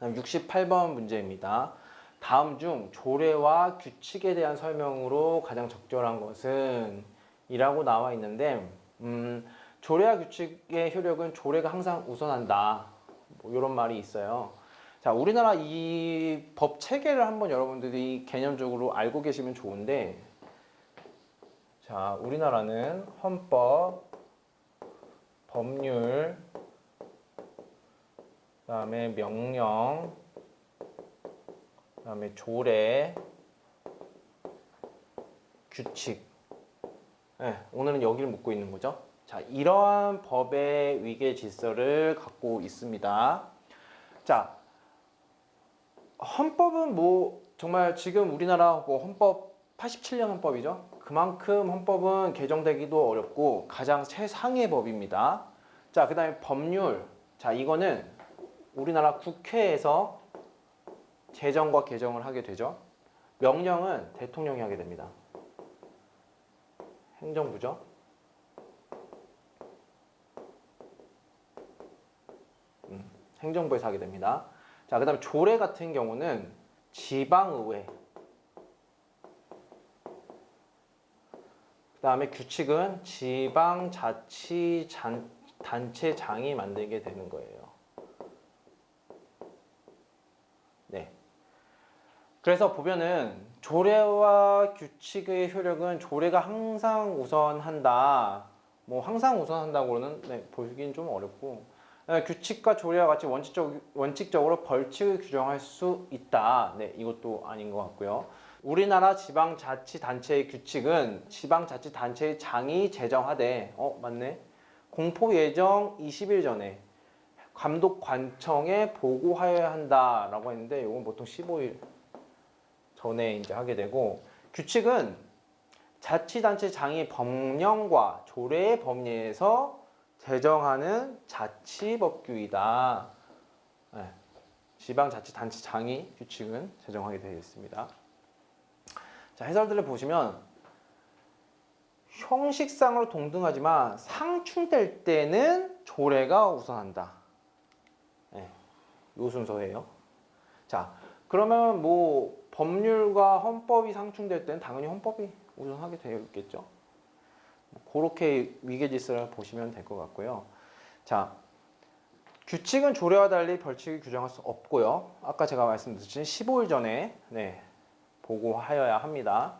그다음 68번 문제입니다. 다음 중 조례와 규칙에 대한 설명으로 가장 적절한 것은 이라고 나와 있는데 음, 조례와 규칙의 효력은 조례가 항상 우선한다. 뭐 이런 말이 있어요. 자, 우리나라 이 법 체계를 한번 여러분들이 개념적으로 알고 계시면 좋은데 자, 우리나라는 헌법, 법률, 그 다음에 명령, 그 다음에 조례, 규칙. 네, 오늘은 여기를 묻고 있는 거죠. 자, 이러한 법의 위계 질서를 갖고 있습니다. 자, 헌법은 뭐 정말 지금 우리나라 뭐 헌법 87년 헌법이죠. 그만큼 헌법은 개정되기도 어렵고 가장 최상의 법입니다. 자, 그다음에 법률. 자, 이거는 우리나라 국회에서 제정과 개정을 하게 되죠. 명령은 대통령이 하게 됩니다. 행정부죠. 음, 행정부에서 하게 됩니다. 자, 그 다음에 조례 같은 경우는 지방의회. 그 다음에 규칙은 지방자치단체장이 만들게 되는 거예요. 네. 그래서 보면은 조례와 규칙의 효력은 조례가 항상 우선한다. 뭐 항상 우선한다고는 네, 보기는 좀 어렵고 네, 규칙과 조례와 같이 원칙적 원칙적으로 벌칙을 규정할 수 있다. 네, 이것도 아닌 것 같고요. 우리나라 지방자치단체의 규칙은 지방자치단체의 장이 제정하되, 어 맞네. 공포 예정 20일 전에 감독 관청에 보고하여야 한다라고 했는데 이건 보통 15일 전에 이제 하게 되고 규칙은 자치단체 장이 법령과 조례의 법리에서 제정하는 자치법규이다. 네. 지방자치단체 장이 규칙은 제정하게 되어 있습니다. 자 해설들을 보시면 형식상으로 동등하지만 상충될 때는 조례가 우선한다. 네, 요 순서예요. 자, 그러면 뭐 법률과 헌법이 상충될 때는 당연히 헌법이 우선하게 되어 있겠죠. 그렇게 위계질서를 보시면 될 것 같고요. 자, 규칙은 조례와 달리 벌칙을 규정할 수 없고요. 아까 제가 말씀드린 15일 전에 네, 보고하여야 합니다.